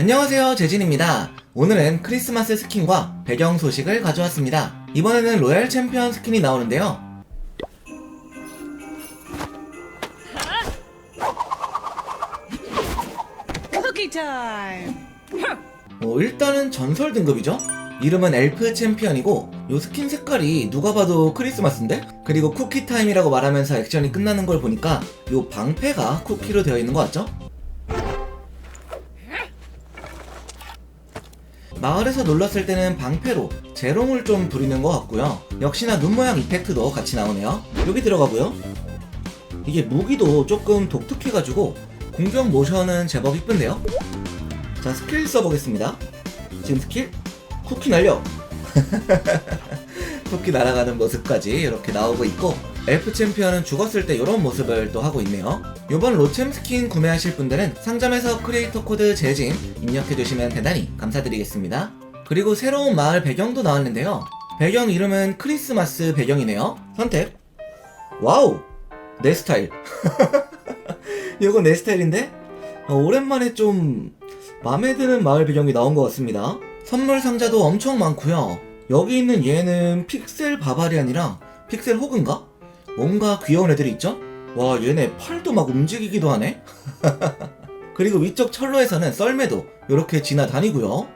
안녕하세요 재진입니다 오늘은 크리스마스 스킨과 배경 소식을 가져왔습니다 이번에는 로얄 챔피언 스킨이 나오는데요! 어, 일단은 전설 등급이죠 이름은 엘프 챔피언이고 요 스킨 색깔이 누가 봐도 크리스마스인데? 그리고 쿠키 타임이라고 말하면서 액션이 끝나는 걸 보니까 요 방패가 쿠키로 되어 있는 것 같죠? 마을에서 놀랐을 때는 방패로 재롱을 좀 부리는 것 같고요. 역시나 눈 모양 이펙트도 같이 나오네요. 여기 들어가고요. 이게 무기도 조금 독특해가지고 공격 모션은 제법 이쁜데요. 자 스킬 써보겠습니다. 지금 스킬 쿠키 날려. 쿠키 날아가는 모습까지 이렇게 나오고 있고 엘프 챔피언은 죽었을 때 이런 모습을 또 하고 있네요. 이번 로챔 스킨 구매하실 분들은 상점에서 크리에이터 코드 재진 입력해주시면 대단히 감사드리겠습니다. 그리고 새로운 마을 배경도 나왔는데요. 배경 이름은 크리스마스 배경이네요. 선택. 와우! 내 스타일. 이거 내 스타일인데? 어, 오랜만에 좀 마음에 드는 마을 배경이 나온 것 같습니다. 선물 상자도 엄청 많고요. 여기 있는 얘는 픽셀 바바리안이랑 픽셀 호그인가? 뭔가 귀여운 애들이 있죠? 와 얘네 팔도 막 움직이기도 하네? 그리고 위쪽 철로에서는 썰매도 이렇게 지나다니고요.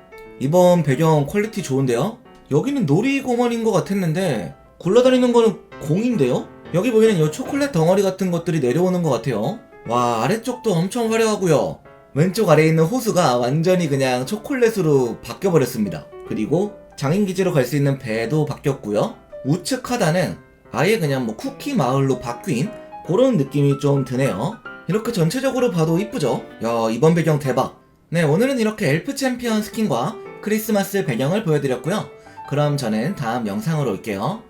이번 배경 퀄리티 좋은데요? 여기는 놀이공원인 것 같았는데 굴러다니는 거는 공인데요? 여기 보이는 이 초콜릿 덩어리 같은 것들이 내려오는 것 같아요. 와 아래쪽도 엄청 화려하고요. 왼쪽 아래에 있는 호수가 완전히 그냥 초콜릿으로 바뀌어버렸습니다. 그리고 장인기지로 갈 수 있는 배도 바뀌었고요. 우측 하단은 아예 그냥 뭐 쿠키 마을로 바뀐 그런 느낌이 좀 드네요. 이렇게 전체적으로 봐도 이쁘죠? 야, 이번 배경 대박. 네, 오늘은 이렇게 엘프 챔피언 스킨과 크리스마스 배경을 보여드렸고요. 그럼 저는 다음 영상으로 올게요.